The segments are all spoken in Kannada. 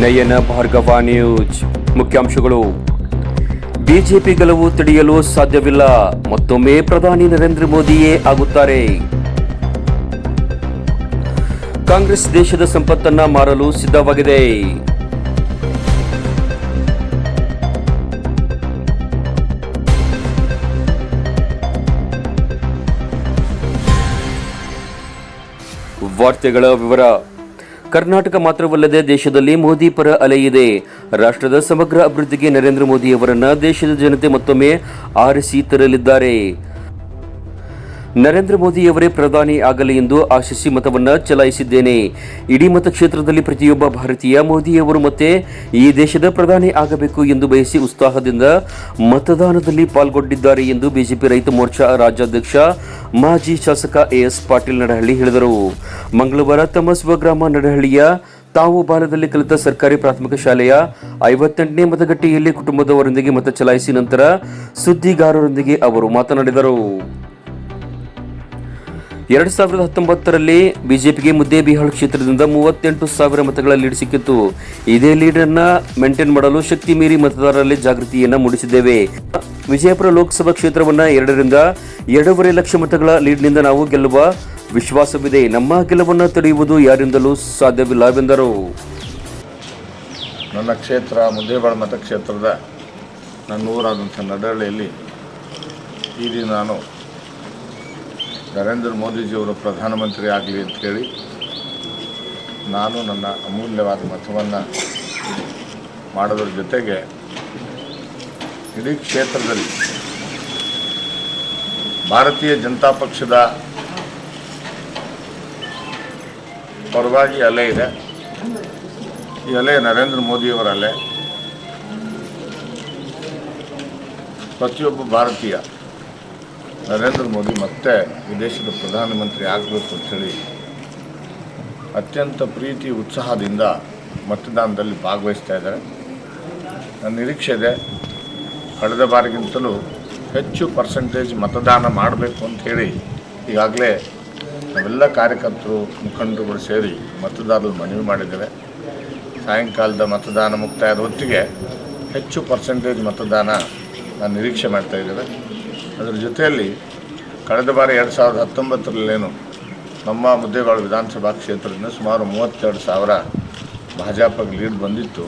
ನಯನ ಭಾರ್ಗವ ನ್ಯೂಸ್. ಮುಖ್ಯಾಂಶಗಳು. ಬಿಜೆಪಿ ಗೆಲುವು ತಡೆಯಲು ಸಾಧ್ಯವಿಲ್ಲ. ಮತ್ತೊಮ್ಮೆ ಪ್ರಧಾನಿ ನರೇಂದ್ರ ಮೋದಿಯೇ ಆಗುತ್ತಾರೆ. ಕಾಂಗ್ರೆಸ್ ದೇಶದ ಸಂಪತ್ತನ್ನ ಮಾರಲು ಸಿದ್ಧವಾಗಿದೆ. ವಾರ್ತೆಗಳ ವಿವರ. ಕರ್ನಾಟಕ ಮಾತ್ರವಲ್ಲದೆ ದೇಶದಲ್ಲಿ ಮೋದಿ ಪರ ಅಲೆ ಇದೆ. ರಾಷ್ಟ್ರದ ಸಮಗ್ರ ಅಭಿವೃದ್ಧಿಗೆ ನರೇಂದ್ರ ಮೋದಿ ಅವರನ್ನು ದೇಶದ ಜನತೆ ಮತ್ತೊಮ್ಮೆ ಆರಿಸಿ ತರಲಿದ್ದಾರೆ. ನರೇಂದ್ರ ಮೋದಿಯವರೇ ಪ್ರಧಾನಿ ಆಗಲಿ ಎಂದು ಆಶಿಸಿ ಮತವನ್ನು ಚಲಾಯಿಸಿದ್ದೇನೆ. ಇಡೀ ಮತಕ್ಷೇತ್ರದಲ್ಲಿ ಪ್ರತಿಯೊಬ್ಬ ಭಾರತೀಯ ಮೋದಿಯವರು ಮತ್ತೆ ಈ ದೇಶದ ಪ್ರಧಾನಿ ಆಗಬೇಕು ಎಂದು ಬಯಸಿ ಉತ್ಸಾಹದಿಂದ ಮತದಾನದಲ್ಲಿ ಪಾಲ್ಗೊಂಡಿದ್ದಾರೆ ಎಂದು ಬಿಜೆಪಿ ರೈತ ಮೋರ್ಚಾ ರಾಜ್ಯಾಧ್ಯಕ್ಷ ಮಾಜಿ ಶಾಸಕ ಎಎಸ್ ಪಾಟೀಲ್ ನಡಹಳ್ಳಿ ಹೇಳಿದರು. ಮಂಗಳವಾರ ತಮ್ಮ ಸ್ವಗ್ರಾಮ ನಡಹಳ್ಳಿಯ ತಾವು ಬಾಲದಲ್ಲಿ ಕಲಿತ ಸರ್ಕಾರಿ ಪ್ರಾಥಮಿಕ ಶಾಲೆಯ ಐವತ್ತೆಂಟನೇ ಮತಗಟ್ಟೆಯಲ್ಲಿ ಕುಟುಂಬದವರೊಂದಿಗೆ ಮತ ಚಲಾಯಿಸಿ ನಂತರ ಸುದ್ದಿಗಾರರೊಂದಿಗೆ ಅವರು ಮಾತನಾಡಿದರು. ಎರಡ್ ಸಾವಿರದ ಹತ್ತೊಂಬತ್ತರಲ್ಲಿ ಬಿಜೆಪಿಗೆ ಮುದ್ದೇಬಿಹಾಳ್ ಕ್ಷೇತ್ರದಿಂದ ಮೂವತ್ತೆಂಟು ಸಾವಿರ ಮತಗಳ ಲೀಡ್ ಸಿಕ್ಕಿತ್ತು. ಇದೇ ಲೀಡ್ ಅನ್ನ ಮೇಂಟೈನ್ ಮಾಡಲು ಶಕ್ತಿ ಮೀರಿ ಮತದಾರರಲ್ಲಿ ಜಾಗೃತಿಯನ್ನ ಮೂಡಿಸಿದ್ದೇವೆ. ವಿಜಯಪುರ ಲೋಕಸಭಾ ಕ್ಷೇತ್ರವನ್ನ ಎರಡರಿಂದ ಎರಡೂವರೆ ಲಕ್ಷ ಮತಗಳ ಲೀಡ್ನಿಂದ ನಾವು ಗೆಲ್ಲುವ ವಿಶ್ವಾಸವಿದೆ. ನಮ್ಮ ಗೆಲುವನ್ನು ತಡೆಯುವುದು ಯಾರಿಂದಲೂ ಸಾಧ್ಯವಿಲ್ಲವೆಂದರು ನನ್ನ ಕ್ಷೇತ್ರ ಮುದ್ದೇಬಾಳ್ ಮತಕ್ಷೇತ್ರದ ನನ್ನ ಊರಾದಂಥ ನಡಹಳ್ಳಿಯಲ್ಲಿ ಇಲ್ಲಿ ನಾನು ನರೇಂದ್ರ ಮೋದಿಜಿಯವರು ಪ್ರಧಾನಮಂತ್ರಿ ಆಗಲಿ ಅಂತೇಳಿ ನಾನು ನನ್ನ ಅಮೂಲ್ಯವಾದ ಮತವನ್ನು ಮಾಡೋದ್ರ ಜೊತೆಗೆ ಇಡೀ ಕ್ಷೇತ್ರದಲ್ಲಿ ಭಾರತೀಯ ಜನತಾ ಪಕ್ಷದ ಪರವಾಗಿ ಅಲೆ ಇದೆ. ಈ ಅಲೆ ನರೇಂದ್ರ ಮೋದಿಯವರ ಅಲೆ ಪ್ರತಿಯೊಬ್ಬ ಭಾರತೀಯ ನರೇಂದ್ರ ಮೋದಿ ಮತ್ತೆ ಈ ದೇಶದ ಪ್ರಧಾನಮಂತ್ರಿ ಆಗಬೇಕು ಅಂಥೇಳಿ ಅತ್ಯಂತ ಪ್ರೀತಿ, ಉತ್ಸಾಹದಿಂದ ಮತದಾನದಲ್ಲಿ ಭಾಗವಹಿಸ್ತಾ ಇದ್ದಾರೆ. ನನ್ನ ನಿರೀಕ್ಷೆ ಇದೆ, ಕಳೆದ ಬಾರಿಗಿಂತಲೂ ಹೆಚ್ಚು ಪರ್ಸೆಂಟೇಜ್ ಮತದಾನ ಮಾಡಬೇಕು ಅಂಥೇಳಿ ಈಗಾಗಲೇ ನಾವೆಲ್ಲ ಕಾರ್ಯಕರ್ತರು, ಮುಖಂಡರುಗಳು ಸೇರಿ ಮತದಾರರು ಮನವಿ ಮಾಡಿದ್ದೇವೆ. ಸಾಯಂಕಾಲದ ಮತದಾನ ಮುಕ್ತಾಯದ ಹೊತ್ತಿಗೆ ಹೆಚ್ಚು ಪರ್ಸೆಂಟೇಜ್ ಮತದಾನ ನಾನು ನಿರೀಕ್ಷೆ ಮಾಡ್ತಾ ಇದ್ದೇವೆ. ಅದರ ಜೊತೆಯಲ್ಲಿ ಕಳೆದ ಬಾರಿ ಎರಡು ಸಾವಿರದ ಹತ್ತೊಂಬತ್ತರಲ್ಲೇನು ನಮ್ಮ ಮುದ್ದೇಗೌಡ ವಿಧಾನಸಭಾ ಕ್ಷೇತ್ರದಿಂದ ಸುಮಾರು ಮೂವತ್ತೆರಡು ಸಾವಿರ ಭಾಜಪಗೆ ಲೀಡ್ ಬಂದಿತ್ತು.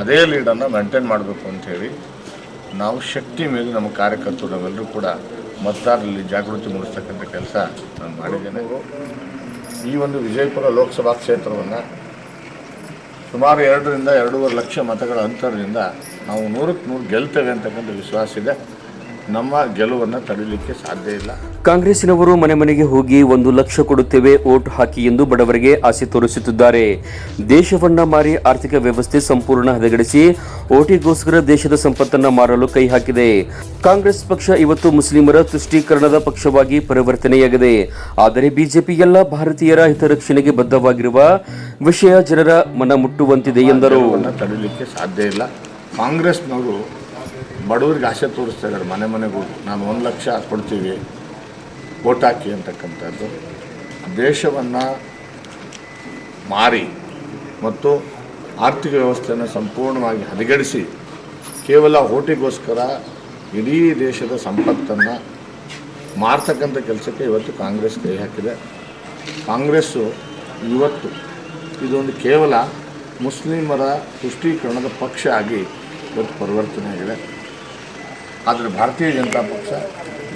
ಅದೇ ಲೀಡನ್ನು ಮೇಂಟೈನ್ ಮಾಡಬೇಕು ಅಂಥೇಳಿ ನಾವು ಶಕ್ತಿ ಮೇಲೆ ನಮ್ಮ ಕಾರ್ಯಕರ್ತರು ನಾವೆಲ್ಲರೂ ಕೂಡ ಮತದಾರರಲ್ಲಿ ಜಾಗೃತಿ ಮೂಡಿಸ್ತಕ್ಕಂಥ ಕೆಲಸ ನಾನು ಮಾಡಿದ್ದೇನೆ. ಈ ಒಂದು ವಿಜಯಪುರ ಲೋಕಸಭಾ ಕ್ಷೇತ್ರವನ್ನು ಸುಮಾರು ಎರಡರಿಂದ ಎರಡೂವರೆ ಲಕ್ಷ ಮತಗಳ ಅಂತರದಿಂದ ನಾವು ನೂರಕ್ಕೆ ನೂರು ಗೆಲ್ತೇವೆ ಅಂತಕ್ಕಂಥ ವಿಶ್ವಾಸ ಇದೆ. ನಮ್ಮ ಗೆಲುವನ್ನು ತಡೀಲಿಕ್ಕೆ ಸಾಧ್ಯ ಇಲ್ಲ. ಕಾಂಗ್ರೆಸ್ಸಿನವರು ಮನೆ ಮನೆಗೆ ಹೋಗಿ ಒಂದು ಲಕ್ಷ ಕೊಡುತ್ತೇವೆ ಓಟ್ ಹಾಕಿ ಎಂದು ಬಡವರಿಗೆ ಆಸೆ ತೋರಿಸುತ್ತಿದ್ದಾರೆ. ದೇಶವನ್ನ ಮಾರಿ ಆರ್ಥಿಕ ವ್ಯವಸ್ಥೆ ಸಂಪೂರ್ಣ ಹದಗಡಿಸಿ ಓಟಿಗೋಸ್ಕರ ದೇಶದ ಸಂಪತ್ತನ್ನ ಮಾರಲು ಕೈ ಹಾಕಿದೆ. ಕಾಂಗ್ರೆಸ್ ಪಕ್ಷ ಇವತ್ತು ಮುಸ್ಲಿಮರ ತುಷ್ಟೀಕರಣದ ಪಕ್ಷವಾಗಿ ಪರಿವರ್ತನೆಯಾಗಿದೆ. ಆದರೆ ಬಿಜೆಪಿ ಎಲ್ಲ ಭಾರತೀಯರ ಹಿತರಕ್ಷಣೆಗೆ ಬದ್ಧವಾಗಿರುವ ವಿಷಯ ಜನರ ಮನ ಮುಟ್ಟುವಂತಿದೆ ಎಂದರು. ತಡೆಯಲಿಕ್ಕೆ ಸಾಧ್ಯ ಇಲ್ಲ. ಕಾಂಗ್ರೆಸ್ನವರು ಬಡವರಿಗೆ ಆಸೆ ತೋರಿಸ್ತಾ ಇದ್ದಾರೆ, ಮನೆ ಮನೆಗೂ. ನಾನು ಒಂದು ಲಕ್ಷ ಕೊಡ್ತೀವಿ ಓಟ್ ಹಾಕಿ ಅಂತಕ್ಕಂಥದ್ದು. ದೇಶವನ್ನು ಮಾರಿ ಮತ್ತು ಆರ್ಥಿಕ ವ್ಯವಸ್ಥೆಯನ್ನು ಸಂಪೂರ್ಣವಾಗಿ ಹದಗೆಡಿಸಿ, ಕೇವಲ ಓಟಿಗೋಸ್ಕರ ಇಡೀ ದೇಶದ ಸಂಪತ್ತನ್ನು ಮಾರ್ತಕ್ಕಂಥ ಕೆಲಸಕ್ಕೆ ಇವತ್ತು ಕಾಂಗ್ರೆಸ್ ಕೈ ಹಾಕಿದೆ. ಕಾಂಗ್ರೆಸ್ಸು ಇವತ್ತು ಇದೊಂದು ಕೇವಲ ಮುಸ್ಲಿಮರ ತುಷ್ಟೀಕರಣದ ಪಕ್ಷ ಆಗಿ ಇವತ್ತು ಪರಿವರ್ತನೆ ಆಗಿದೆ ಆದರೆ ಭಾರತೀಯ ಜನತಾ ಪಕ್ಷ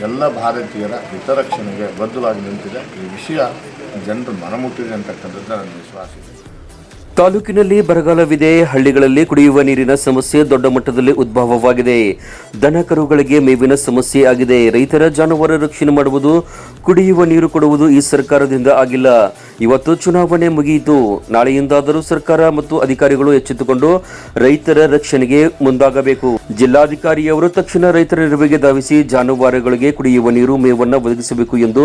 ಎಲ್ಲ ಭಾರತೀಯರ ಹಿತರಕ್ಷಣೆಗೆ ಬದ್ಧವಾಗಿ ನಿಂತಿದೆ. ಈ ವಿಷಯ ಜನರು ಮನಮುಟ್ಟಿದೆ ಅಂತಕ್ಕಂಥದ್ದು ನನ್ನ ವಿಶ್ವಾಸ ಇದೆ. ತಾಲೂಕಿನಲ್ಲಿ ಬರಗಾಲವಿದೆ. ಹಳ್ಳಿಗಳಲ್ಲಿ ಕುಡಿಯುವ ನೀರಿನ ಸಮಸ್ಯೆ ದೊಡ್ಡ ಮಟ್ಟದಲ್ಲಿ ಉದ್ಭವವಾಗಿದೆ. ದನ ಕರುಗಳಿಗೆ ಮೇವಿನ ಸಮಸ್ಯೆ ಆಗಿದೆ. ರೈತರ ಜಾನುವಾರು ರಕ್ಷಣೆ ಮಾಡುವುದು, ಕುಡಿಯುವ ನೀರು ಕೊಡುವುದು ಈ ಸರ್ಕಾರದಿಂದ ಆಗಿಲ್ಲ. ಇವತ್ತು ಚುನಾವಣೆ ಮುಗಿಯಿತು. ನಾಳೆಯಿಂದಾದರೂ ಸರ್ಕಾರ ಮತ್ತು ಅಧಿಕಾರಿಗಳು ಎಚ್ಚೆತ್ತುಕೊಂಡು ರೈತರ ರಕ್ಷಣೆಗೆ ಮುಂದಾಗಬೇಕು. ಜಿಲ್ಲಾಧಿಕಾರಿಯವರು ತಕ್ಷಣ ರೈತರ ನೆರವಿಗೆ ಧಾವಿಸಿ ಜಾನುವಾರುಗಳಿಗೆ ಕುಡಿಯುವ ನೀರು, ಮೇವನ್ನು ಒದಗಿಸಬೇಕು ಎಂದು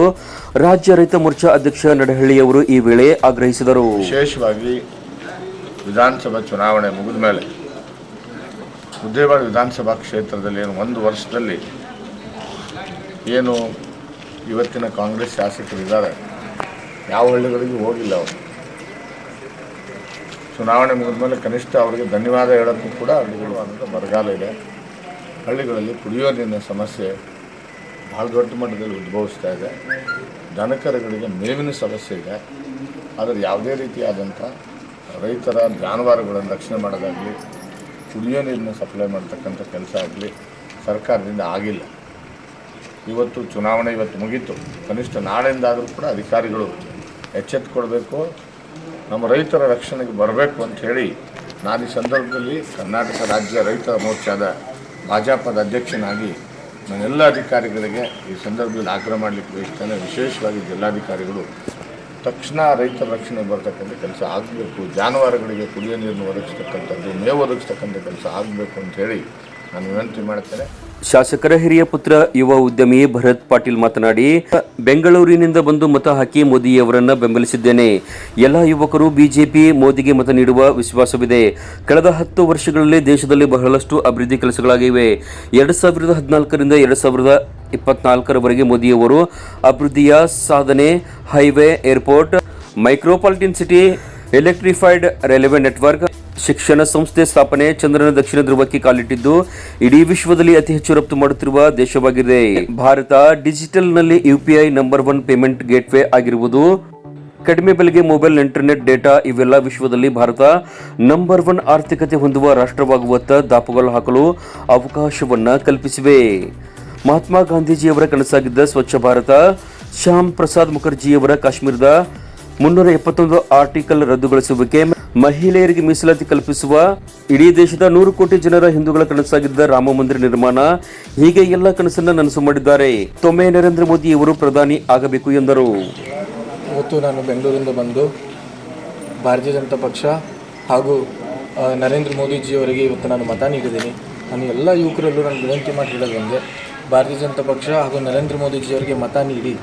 ರಾಜ್ಯ ರೈತ ಮೋರ್ಚಾ ಅಧ್ಯಕ್ಷ ನಡಹಳ್ಳಿಯವರು ಈ ವೇಳೆ ಆಗ್ರಹಿಸಿದರು. ವಿಶೇಷವಾಗಿ ವಿಧಾನಸಭಾ ಚುನಾವಣೆ ಮುಗಿದ ಮೇಲೆ ಮುದ್ದೇವಾಡ ವಿಧಾನಸಭಾ ಕ್ಷೇತ್ರದಲ್ಲಿ ಒಂದು ವರ್ಷದಲ್ಲಿ ಏನು ಇವತ್ತಿನ ಕಾಂಗ್ರೆಸ್ ಶಾಸಕರಿದ್ದಾರೆ ಯಾವ ಹಳ್ಳಿಗಳಿಗೆ ಹೋಗಿಲ್ಲ ಅವರು. ಚುನಾವಣೆ ಮುಗಿದ್ಮೇಲೆ ಕನಿಷ್ಠ ಅವರಿಗೆ ಧನ್ಯವಾದ ಹೇಳೋದಕ್ಕೂ ಕೂಡ ಹಳ್ಳಿಗಳು ಬರಗಾಲ ಇದೆ. ಹಳ್ಳಿಗಳಲ್ಲಿ ಕುಡಿಯೋ ನೀರಿನ ಸಮಸ್ಯೆ ಭಾಳ ದೊಡ್ಡ ಮಟ್ಟದಲ್ಲಿ ಉದ್ಭವಿಸ್ತಾ ಇದೆ. ದನಕರುಗಳಿಗೆ ಮೇವಿನ ಸಮಸ್ಯೆ ಇದೆ. ಆದರೆ ಯಾವುದೇ ರೀತಿಯಾದಂಥ ರೈತರ ಜಾನುವಾರುಗಳನ್ನು ರಕ್ಷಣೆ ಮಾಡೋದಾಗಲಿ, ಕುಡಿಯೋ ನೀರನ್ನ ಸಪ್ಲೈ ಮಾಡ್ತಕ್ಕಂಥ ಕೆಲಸ ಆಗಲಿ ಸರ್ಕಾರದಿಂದ ಆಗಿಲ್ಲ. ಇವತ್ತು ಚುನಾವಣೆ ಇವತ್ತು ಮುಗೀತು. ಕನಿಷ್ಠ ನಾಳೆಯಿಂದಾದರೂ ಕೂಡ ಅಧಿಕಾರಿಗಳು ಎಚ್ಚೆತ್ತುಕೊಳ್ಬೇಕು ನಮ್ಮ ರೈತರ ರಕ್ಷಣೆಗೆ ಬರಬೇಕು ಅಂತ ಹೇಳಿ ನಾನು ಈ ಸಂದರ್ಭದಲ್ಲಿ ಕರ್ನಾಟಕ ರಾಜ್ಯ ರೈತ ಮೋರ್ಚಾದ ಭಾಜಪದ ಅಧ್ಯಕ್ಷನಾಗಿ ನಾನೆಲ್ಲ ಅಧಿಕಾರಿಗಳಿಗೆ ಈ ಸಂದರ್ಭದಲ್ಲಿ ಆಗ್ರಹ ಮಾಡಲಿಕ್ಕೆ ಬಯಸ್ತೇನೆ. ವಿಶೇಷವಾಗಿ ಜಿಲ್ಲಾಧಿಕಾರಿಗಳು ತಕ್ಷಣ ರೈತರ ರಕ್ಷಣೆ ಬರ್ತಕ್ಕಂಥ ಕೆಲಸ ಆಗಬೇಕು. ಜಾನುವಾರುಗಳಿಗೆ ಕುಡಿಯೋ ನೀರನ್ನು ಒದಗಿಸ್ತಕ್ಕಂಥದ್ದು, ಮೇವು ಒದಗಿಸ್ತಕ್ಕಂಥ ಕೆಲಸ ಆಗಬೇಕು ಅಂತ ಹೇಳಿ ನಾನು ವಿನಂತಿ ಮಾಡ್ತೇನೆ. ಶಾಸಕರ ಹಿರಿಯ ಪುತ್ರ ಯುವ ಉದ್ಯಮಿ ಭರತ್ ಪಾಟೀಲ್ ಮಾತನಾಡಿ, ಬೆಂಗಳೂರಿನಿಂದ ಬಂದು ಮತ ಹಾಕಿ ಮೋದಿಯವರನ್ನು ಬೆಂಬಲಿಸಿದ್ದೇನೆ. ಎಲ್ಲ ಯುವಕರು ಬಿಜೆಪಿ, ಮೋದಿಗೆ ಮತ ನೀಡುವ ವಿಶ್ವಾಸವಿದೆ. ಕಳೆದ ಹತ್ತು ವರ್ಷಗಳಲ್ಲಿ ದೇಶದಲ್ಲಿ ಬಹಳಷ್ಟು ಅಭಿವೃದ್ಧಿ ಕೆಲಸಗಳಾಗಿವೆ. ಎರಡು ಸಾವಿರದ ಹದಿನಾಲ್ಕರಿಂದ ಎರಡು ಸಾವಿರದ ಇಪ್ಪತ್ನಾಲ್ಕರವರೆಗೆ ಮೋದಿಯವರು ಅಭಿವೃದ್ಧಿಯ ಸಾಧನೆ, highway, airport, micropolitan city, electrified railway network ಶಿಕ್ಷಣ ಸಂಸ್ಥೆ ಸ್ಥಾಪನೆ ಚಂದ್ರನ ದಕ್ಷಿಣ ಧ್ರುವಕ್ಕೆ ಕಾಲಿಟ್ಟಿದ್ದು, ಇಡೀ ವಿಶ್ವದಲ್ಲಿ ಅತಿ ಹೆಚ್ಚು ರಫ್ತು ಮಾಡುತ್ತಿರುವ ದೇಶವಾಗಿದೆ. Bharat ಡಿಜಿಟಲ್ನಲ್ಲಿ UPI number one payment gateway ಆಗಿರುವುದು. ಕಡಿಮೆ ಬೆಲೆಗೆ ಮೊಬೈಲ್, ಇಂಟರ್ನೆಟ್, ಡೇಟಾ ಇವೆಲ್ಲ ವಿಶ್ವದಲ್ಲಿ ಭಾರತ ನಂಬರ್ ಒನ್ ಆರ್ಥಿಕತೆ ಹೊಂದುವ ರಾಷ್ಟ್ರವಾಗುವತ್ತ ದಾಪುಗಳು ಹಾಕಲು ಅವಕಾಶವನ್ನ ಕಲ್ಪಿಸಿವೆ. ಮಹಾತ್ಮ ಗಾಂಧೀಜಿಯವರ ಕನಸಾಗಿದ್ದ ಸ್ವಚ್ಛ ಭಾರತ, ಶ್ಯಾಮ್ ಪ್ರಸಾದ್ ಮುಖರ್ಜಿಯವರ ಕಾಶ್ಮೀರದ ಮುನ್ನೂರ ಎಪ್ಪತ್ತೊಂದು ಆರ್ಟಿಕಲ್ ರದ್ದುಗೊಳಿಸುವಿಕೆ ಮಹಿಳೆಯರಿಗೆ ಮೀಸಲಾತಿ ಕಲ್ಪಿಸುವ ಇಡೀ ದೇಶದ ನೂರು ಕೋಟಿ ಜನರ ಹಿಂದೂಗಳ ಕನಸಾಗಿದ್ದ ರಾಮ ಮಂದಿರ ನಿರ್ಮಾಣ, ಹೀಗೆ ಎಲ್ಲ ಕನಸನ್ನ ನನಸು ಮಾಡಿದ್ದಾರೆ. ತೊಮ್ಮೆ ನರೇಂದ್ರ ಮೋದಿ ಅವರು ಪ್ರಧಾನಿ ಆಗಬೇಕು ಎಂದರು. ಇವತ್ತು ನಾನು ಬೆಂಗಳೂರಿಂದ ಬಂದು ಭಾರತೀಯ ಜನತಾ ಪಕ್ಷ ಹಾಗೂ ನರೇಂದ್ರ ಮೋದಿಜಿಯವರಿಗೆ ಇವತ್ತು ನಾನು ಮತ ನೀಡಿದ್ದೀನಿ. ನಾನು ಎಲ್ಲ ಯುವಕರಲ್ಲೂ ನಾನು ವಿನಂತಿ ಮಾಡಿ ಹೇಳೋದು ಭಾರತೀಯ ಜನತಾ ಪಕ್ಷ ಹಾಗೂ ನರೇಂದ್ರ ಮೋದಿಜಿಯವರಿಗೆ ಮತ ನೀಡಿ.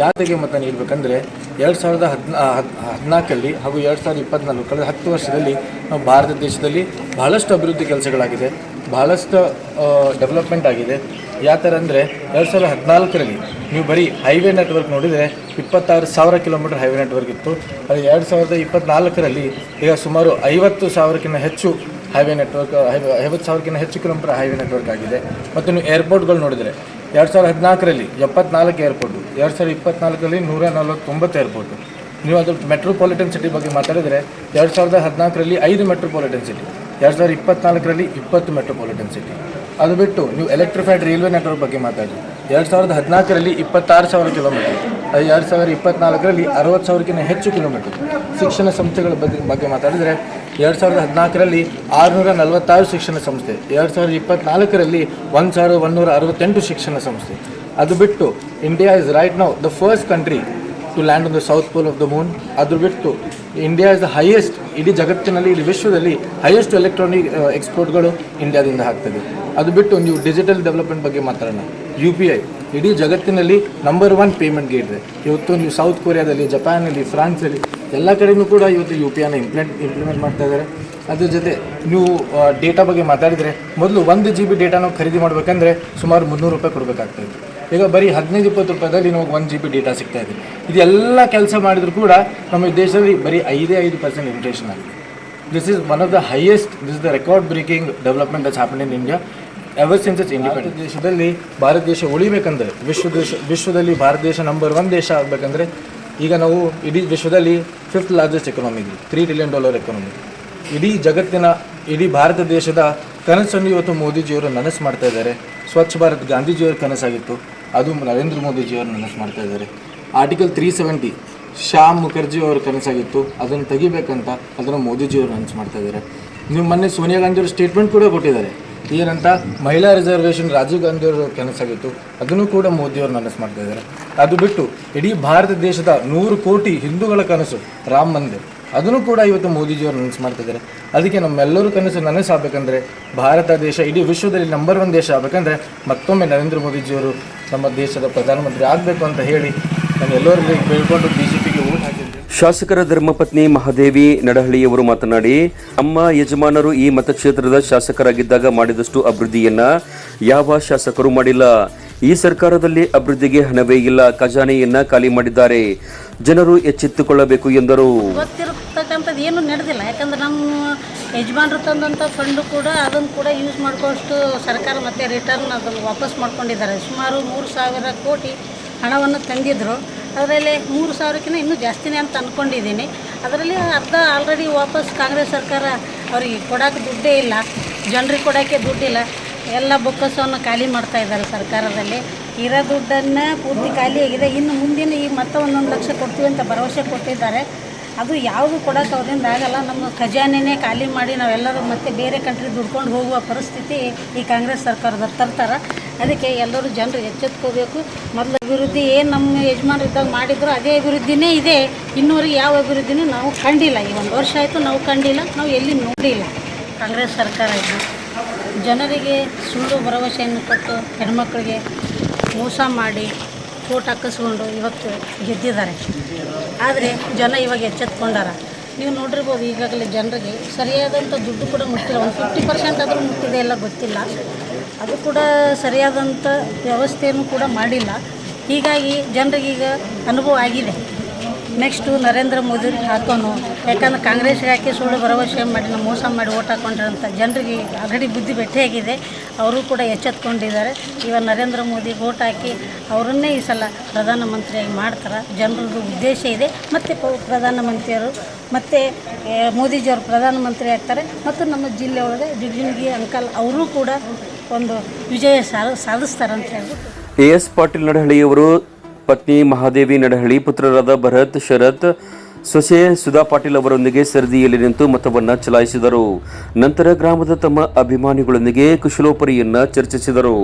ಯಾತಕ್ಕೆ ಮತ ನೀಡಬೇಕಂದ್ರೆ ಎರಡು ಸಾವಿರದ ಹದಿನಾ ಹದಿನಾಲ್ಕಲ್ಲಿ ಹಾಗೂ ಎರಡು ಸಾವಿರದ ಇಪ್ಪತ್ತ್ನಾಲ್ಕು ಕಳೆದ ಹತ್ತು ವರ್ಷದಲ್ಲಿ ನಾವು ಭಾರತ ದೇಶದಲ್ಲಿ ಬಹಳಷ್ಟು ಅಭಿವೃದ್ಧಿ ಕೆಲಸಗಳಾಗಿದೆ, ಬಹಳಷ್ಟು ಡೆವಲಪ್ಮೆಂಟ್ ಆಗಿದೆ. ಯಾವ ಥರ ಅಂದರೆ ಎರಡು ಸಾವಿರದ ಹದಿನಾಲ್ಕರಲ್ಲಿ ನೀವು ಬರೀ ಹೈವೇ ನೆಟ್ವರ್ಕ್ ನೋಡಿದರೆ ಇಪ್ಪತ್ತಾರು ಸಾವಿರ ಕಿಲೋಮೀಟರ್ ಹೈವೇ ನೆಟ್ವರ್ಕ್ ಇತ್ತು. ಅದು ಎರಡು ಸಾವಿರದ ಇಪ್ಪತ್ತ್ನಾಲ್ಕರಲ್ಲಿ ಈಗ ಸುಮಾರು ಐವತ್ತು ಸಾವಿರಕ್ಕಿಂತ ಹೆಚ್ಚು ಹೈವೇ ನೆಟ್ವರ್ಕ್ ಐವತ್ತು ಸಾವಿರಕ್ಕಿಂತ ಹೆಚ್ಚು ಕಿಲೋಮೀಟರ್ ಹೈವೇ ನೆಟ್ವರ್ಕ್ ಆಗಿದೆ. ಮತ್ತು ನೀವು ಏರ್ಪೋರ್ಟ್ಗಳು ನೋಡಿದರೆ ಎರಡು ಸಾವಿರದ ಹದಿನಾಲ್ಕರಲ್ಲಿ ಎಪ್ಪತ್ನಾಲ್ಕು ಏರ್ಪೋರ್ಟು ಎರಡು ಸಾವಿರದ ಇಪ್ಪತ್ನಾಲ್ಕರಲ್ಲಿ ನೂರ ನಲವತ್ತೊಂಬತ್ತು ಏರ್ಪೋರ್ಟು ನೀವು ಅದು ಮೆಟ್ರೋಪಾಲಿಟನ್ ಸಿಟಿ ಬಗ್ಗೆ ಮಾತಾಡಿದರೆ ಎರಡು ಸಾವಿರದ ಹದಿನಾಲ್ಕರಲ್ಲಿ ಐದು ಮೆಟ್ರೋಪಾಲಿಟನ್ ಸಿಟಿ ಎರಡು ಸಾವಿರದ ಇಪ್ಪತ್ನಾಲ್ಕರಲ್ಲಿ ಇಪ್ಪತ್ತು ಮೆಟ್ರೋಪಾಲಿಟನ್ ಸಿಟಿ ಅದು ಬಿಟ್ಟು ನೀವು ಎಲೆಕ್ಟ್ರಿಫೈಡ್ ರೈಲ್ವೆ ನೆಟ್ವರ್ಕ್ ಬಗ್ಗೆ ಮಾತಾಡಿ ಎರಡು ಸಾವಿರದ ಹದಿನಾಲ್ಕರಲ್ಲಿ ಇಪ್ಪತ್ತಾರು ಸಾವಿರ ಕಿಲೋಮೀಟರ್ ಅದು ಎರಡು ಸಾವಿರದ ಇಪ್ಪತ್ನಾಲ್ಕರಲ್ಲಿ ಅರವತ್ತು ಸಾವಿರಕ್ಕಿಂತ ಹೆಚ್ಚು ಕಿಲೋಮೀಟರ್ ಶಿಕ್ಷಣ ಸಂಸ್ಥೆಗಳ ಬಗ್ಗೆ ಬಗ್ಗೆ ಮಾತಾಡಿದರೆ ಎರಡು ಸಾವಿರದ ಹದಿನಾಲ್ಕರಲ್ಲಿ ಆರುನೂರ ನಲವತ್ತಾರು ಶಿಕ್ಷಣ ಸಂಸ್ಥೆ, ಎರಡು ಸಾವಿರದ ಇಪ್ಪತ್ನಾಲ್ಕರಲ್ಲಿ ಒಂದು ಸಾವಿರದ ಒಂದೂರ ಅರವತ್ತೆಂಟು ಶಿಕ್ಷಣ ಸಂಸ್ಥೆ. ಅದು ಬಿಟ್ಟು India is right now the first country to land on the south pole of the moon ಅದು ಬಿಟ್ಟು ಇಂಡಿಯಾ ಇಸ್ ದ ಹೈಯೆಸ್ಟ್ ಇಡೀ ಜಗತ್ತಿನಲ್ಲಿ, ಇಡೀ ವಿಶ್ವದಲ್ಲಿ ಹೈಯೆಸ್ಟ್ ಎಲೆಕ್ಟ್ರಾನಿಕ್ ಎಕ್ಸ್ಪೋರ್ಟ್ಗಳು ಇಂಡಿಯಾದಿಂದ ಆಗ್ತದೆ. ಅದು ಬಿಟ್ಟು ನೀವು ಡಿಜಿಟಲ್ ಡೆವಲಪ್ಮೆಂಟ್ ಬಗ್ಗೆ ಮಾತಾಡೋಣ. ಯು ಪಿ ಐ ಇಡೀ ಜಗತ್ತಿನಲ್ಲಿ ನಂಬರ್ ಒನ್ ಪೇಮೆಂಟ್ ಗೇಟ್ ಇದೆ ಇವತ್ತು ನೀವು ಸೌತ್ ಕೊರಿಯಾದಲ್ಲಿ ಜಪಾನಲ್ಲಿ ಫ್ರಾನ್ಸಲ್ಲಿ ಎಲ್ಲ ಕಡೆಯೂ ಕೂಡ ಇವತ್ತು ಯು ಪಿ ಐನ ಇಂಪ್ಲೆಂಟ್ ಇಂಪ್ಲಿಮೆಂಟ್ ಮಾಡ್ತಾ ಇದ್ದಾರೆ. ಅದ್ರ ಜೊತೆ ನೀವು ಡೇಟಾ ಬಗ್ಗೆ ಮಾತಾಡಿದರೆ ಮೊದಲು ಒಂದು ಜಿ ಬಿ ಡೇಟಾ ಖರೀದಿ ಮಾಡಬೇಕಂದ್ರೆ ಸುಮಾರು ಮುನ್ನೂರು ರೂಪಾಯಿ ಕೊಡಬೇಕಾಗ್ತದೆ. ಈಗ ಬರೀ ಹದಿನೈದು ಇಪ್ಪತ್ತು ರೂಪಾಯಿದಲ್ಲಿ ನಮಗೆ ಒನ್ ಜಿ ಬಿ ಡೇಟಾ ಸಿಗ್ತಾ ಇದೆ. ಇದೆಲ್ಲ ಕೆಲಸ ಮಾಡಿದರೂ ಕೂಡ ನಮ್ಮ ದೇಶದಲ್ಲಿ ಬರೀ ಐದೇ ಐದು ಪರ್ಸೆಂಟ್ ಇನ್ಫ್ಲೇಷನ್ ಆಗಿದೆ. This is one of the highest this is the record breaking development that's happen in India ever since its independent ದೇಶದಲ್ಲಿ ಭಾರತ ದೇಶ ಉಳಿಬೇಕಂದ್ರೆ ವಿಶ್ವ ದೇಶ ವಿಶ್ವದಲ್ಲಿ ಭಾರತ ದೇಶ ನಂಬರ್ ಒನ್ ದೇಶ ಆಗಬೇಕಂದ್ರೆ ಈಗ ನಾವು ಇಡೀ ವಿಶ್ವದಲ್ಲಿ ಫಿಫ್ತ್ ಲಾರ್ಜೆಸ್ಟ್ ಎಕನಾಮಿ ಇದೆ ತ್ರೀ ಟ್ರಿಲಿಯನ್ ಡಾಲರ್ ಎಕನಾಮಿ ಇಡೀ ಜಗತ್ತಿನ ಇಡೀ ಭಾರತ ದೇಶದ ಕನಸನ್ನು ಇವತ್ತು ಮೋದಿಜಿಯವರು ನನಸು ಮಾಡ್ತಾ ಇದ್ದಾರೆ. ಸ್ವಚ್ಛ ಭಾರತ್ ಗಾಂಧೀಜಿಯವರ ಕನಸಾಗಿತ್ತು. ಅದು ನರೇಂದ್ರ ಮೋದಿಜಿಯವರು ನನಸು ಮಾಡ್ತಾ ಇದ್ದಾರೆ. Article three seventy Shyam Mukherjee ಅವರ ಕನಸಾಗಿತ್ತು ಅದನ್ನು ತೆಗಿಬೇಕಂತ ಅದನ್ನು ಮೋದಿಜಿಯವರು ನನಸು ಮಾಡ್ತಾ ಇದ್ದಾರೆ. ನೀವು ಮೊನ್ನೆ ಸೋನಿಯಾ ಗಾಂಧಿಯವರು ಸ್ಟೇಟ್ಮೆಂಟ್ ಕೂಡ ಕೊಟ್ಟಿದ್ದಾರೆ. ಏನಂತ? ಮಹಿಳಾ ರಿಸರ್ವೇಷನ್ ರಾಜೀವ್ ಗಾಂಧಿ ಅವರ ಕನಸಾಗಿತ್ತು ಅದನ್ನು ಕೂಡ ಮೋದಿಯವರು ನನಸು ಮಾಡ್ತಾ ಇದ್ದಾರೆ. ಅದು ಬಿಟ್ಟು ಇಡೀ ಭಾರತ ದೇಶದ ನೂರು ಕೋಟಿ ಹಿಂದೂಗಳ ಕನಸು, ರಾಮ ಮಂದಿರ್. ಅದನ್ನು ಕೂಡ ಇವತ್ತು ಮೋದಿಜಿಯವರು ನನಸು ಮಾಡ್ತಿದ್ದಾರೆ ಅದಕ್ಕೆ ನಮ್ಮೆಲ್ಲರೂ ಕನಸು ನನಸಾಗಬೇಕಂದ್ರೆ ಭಾರತ ದೇಶ ಇಡೀ ವಿಶ್ವದಲ್ಲಿ ನಂಬರ್ ಒನ್ ದೇಶ ಆಗಬೇಕಂದ್ರೆ ಮತ್ತೊಮ್ಮೆ ನರೇಂದ್ರ ಮೋದಿಜಿಯವರು ನಮ್ಮ ದೇಶದ ಪ್ರಧಾನಮಂತ್ರಿ ಆಗಬೇಕು ಅಂತ ಹೇಳಿ ನಾನು ಎಲ್ಲರಲ್ಲಿ ಕೇಳಿಕೊಂಡು ಬಿ ಜೆ ಪಿಗೆ ಓಟ್ ಹಾಕಿದ್ದೆ. ಶಾಸಕರ ಧರ್ಮಪತ್ನಿ ಮಹಾದೇವಿ ನಡಹಳ್ಳಿಯವರು ಮಾತನಾಡಿ ನಮ್ಮ ಯಜಮಾನರು ಈ ಮತಕ್ಷೇತ್ರದ ಶಾಸಕರಾಗಿದ್ದಾಗ ಮಾಡಿದಷ್ಟು ಅಭಿವೃದ್ಧಿಯನ್ನ ಯಾವ ಶಾಸಕರು ಮಾಡಿಲ್ಲ. ಈ ಸರ್ಕಾರದಲ್ಲಿ ಅಭಿವೃದ್ಧಿಗೆ ಹಣವೇ ಇಲ್ಲ ಖಜಾನೆಯನ್ನ ಖಾಲಿ ಮಾಡಿದ್ದಾರೆ. ಜನರು ಎಚ್ಚೆತ್ತುಕೊಳ್ಳಬೇಕು ಎಂದರು. ಗೊತ್ತಿರತಕ್ಕಂಥದ್ದು ಏನು ಏನೂ ನಡೆದಿಲ್ಲ. ಯಾಕಂದ್ರೆ ನಮ್ಮ ಯಜಮಾನ್ರು ತಂದಂಥ ಫಂಡು ಕೂಡ ಅದನ್ನು ಕೂಡ ಯೂಸ್ ಮಾಡ್ಕೋಷ್ಟು ಸರ್ಕಾರ ಮತ್ತೆ ರಿಟರ್ನ್ ಅದನ್ನು ವಾಪಸ್ ಮಾಡ್ಕೊಂಡಿದ್ದಾರೆ. ಸುಮಾರು ಮೂರು ಸಾವಿರ ಕೋಟಿ ಹಣವನ್ನು ತಂದಿದ್ದರು ಅದರಲ್ಲಿ ಮೂರು ಸಾವಿರಕ್ಕಿಂತ ಇನ್ನೂ ಜಾಸ್ತಿನೇ ಅಂತ ಅಂದ್ಕೊಂಡಿದ್ದೀನಿ ಅದರಲ್ಲಿ ಅರ್ಧ ಆಲ್ರೆಡಿ ವಾಪಸ್ ಕಾಂಗ್ರೆಸ್ ಸರ್ಕಾರ ಅವರಿಗೆ ಕೊಡೋಕೆ ದುಡ್ಡೇ ಇಲ್ಲ. ಜನರಿಗೆ ಕೊಡೋಕ್ಕೆ ದುಡ್ಡಿಲ್ಲ ಎಲ್ಲ ಬೊಕ್ಕಸವನ್ನು ಖಾಲಿ ಮಾಡ್ತಾ ಇದ್ದಾರೆ ಸರ್ಕಾರದಲ್ಲಿ. ಇರೋ ದುಡ್ಡನ್ನು ಪೂರ್ತಿ ಖಾಲಿಯಾಗಿದೆ ಇನ್ನು ಮುಂದಿನ ಈ ಮತ್ತೆ ಒಂದೊಂದು ಲಕ್ಷ ಕೊಡ್ತೀವಿ ಅಂತ ಭರವಸೆ ಕೊಟ್ಟಿದ್ದಾರೆ. ಅದು ಯಾವುದು ಕೊಡೋಕೆ ಅವರಿಂದ ಆಗಲ್ಲ ನಮ್ಮ ಖಜಾನೆನೇ ಖಾಲಿ ಮಾಡಿ ನಾವೆಲ್ಲರೂ ಮತ್ತೆ ಬೇರೆ ಕಂಟ್ರಿ ದುಡ್ಕೊಂಡು ಹೋಗುವ ಪರಿಸ್ಥಿತಿ ಈ ಕಾಂಗ್ರೆಸ್ ಸರ್ಕಾರದ ತರ್ತಾರೆ. ಅದಕ್ಕೆ ಎಲ್ಲರೂ ಜನರು ಎಚ್ಚೆತ್ಕೋಬೇಕು. ಮೊದಲು ಅಭಿವೃದ್ಧಿ ಏನು ನಮ್ಮ ಯಜಮಾನ್ರು ಇದ್ದಾಗ ಮಾಡಿದ್ರು, ಅದೇ ಅಭಿವೃದ್ಧಿನೇ ಇದೆ. ಇನ್ನೂರಿಗೆ ಯಾವ ಅಭಿವೃದ್ಧಿನೂ ನಾವು ಕಂಡಿಲ್ಲ. ಈ ಒಂದು ವರ್ಷ ಆಯಿತು ನಾವು ಕಂಡಿಲ್ಲ. ನಾವು ಎಲ್ಲಿ ನೋಡಿಲ್ಲ. ಕಾಂಗ್ರೆಸ್ ಸರ್ಕಾರ ಇದು. ಜನರಿಗೆ ಸುಳ್ಳು ಭರವಸೆಯನ್ನು ಕೊಟ್ಟು ಹೆಣ್ಮಕ್ಳಿಗೆ ಮೋಸ ಮಾಡಿ ಕೋಟ್ ಹಾಕಿಸ್ಕೊಂಡು ಇವತ್ತು ಗೆದ್ದಿದ್ದಾರೆ. ಆದರೆ ಜನ ಇವಾಗ ಎಚ್ಚೆತ್ಕೊಂಡಾರ. ನೀವು ನೋಡಿರ್ಬೋದು, ಈಗಾಗಲೇ ಜನರಿಗೆ ಸರಿಯಾದಂಥ ದುಡ್ಡು ಕೂಡ ಮುಟ್ಟಿಲ್ಲ. ಒಂದು ಫಿಫ್ಟಿ ಪರ್ಸೆಂಟ್ ಆದರೂ ಮುಟ್ಟಿದೆ ಎಲ್ಲ ಗೊತ್ತಿಲ್ಲ. ಅದು ಕೂಡ ಸರಿಯಾದಂಥ ವ್ಯವಸ್ಥೆಯನ್ನು ಕೂಡ ಮಾಡಿಲ್ಲ. ಹೀಗಾಗಿ ಜನರಿಗೀಗ ಅನುಭವ ಆಗಿದೆ. ನೆಕ್ಸ್ಟು ನರೇಂದ್ರ ಮೋದಿ ಹಾಕೋನು. ಯಾಕಂದ್ರೆ ಕಾಂಗ್ರೆಸ್ಗೆ ಹಾಕಿ ಸುಳ್ಳು ಭರವಸೆ ಮಾಡಿ ನಾವು ಮೋಸ ಮಾಡಿ ಓಟ್ ಹಾಕೊಂಡ್ರಂತ ಜನರಿಗೆ ಅಗಡಿ ಬುದ್ಧಿ ಭೇಟಿಯಾಗಿದೆ ಅವರು ಕೂಡ ಎಚ್ಚೆತ್ಕೊಂಡಿದ್ದಾರೆ. ಇವಾಗ ನರೇಂದ್ರ ಮೋದಿ ಓಟ್ ಹಾಕಿ ಅವರನ್ನೇ ಈ ಸಲ ಪ್ರಧಾನಮಂತ್ರಿಯಾಗಿ ಮಾಡ್ತಾರೆ. ಜನರದ್ದು ಉದ್ದೇಶ ಇದೆ. ಮತ್ತು ಪ್ರಧಾನಮಂತ್ರಿಯವರು, ಮತ್ತು ಮೋದಿಜಿಯವರು ಪ್ರಧಾನಮಂತ್ರಿ ಆಗ್ತಾರೆ. ಮತ್ತು ನಮ್ಮ ಜಿಲ್ಲೆ ಒಳಗೆ ಜಿಗ್ಜಿನ್ಗಿ ಅಂಕಲ್ ಅವರೂ ಕೂಡ ಒಂದು ವಿಜಯ ಸಾಧ ಸಾಧಿಸ್ತಾರಂತ ಹೇಳಿ ಎ ಎಸ್ ಪಾಟೀಲ್ ನಡಹಳ್ಳಿಯವರು ಪತ್ನಿ ಮಹಾದೇವಿ ನಡಹಳ್ಳಿ, ಪುತ್ರರಾದ ಭರತ್, ಶರತ್, ಸೊಸೆ ಸುಧಾ ಪಾಟೀಲ್ ಅವರೊಂದಿಗೆ ಸರದಿಯಲ್ಲಿ ನಿಂತು ಮತವನ್ನು ಚಲಾಯಿಸಿದರು. ನಂತರ ಗ್ರಾಮದ ತಮ್ಮ ಅಭಿಮಾನಿಗಳೊಂದಿಗೆ ಕುಶಲೋಪರಿಯನ್ನ ಚರ್ಚಿಸಿದರು.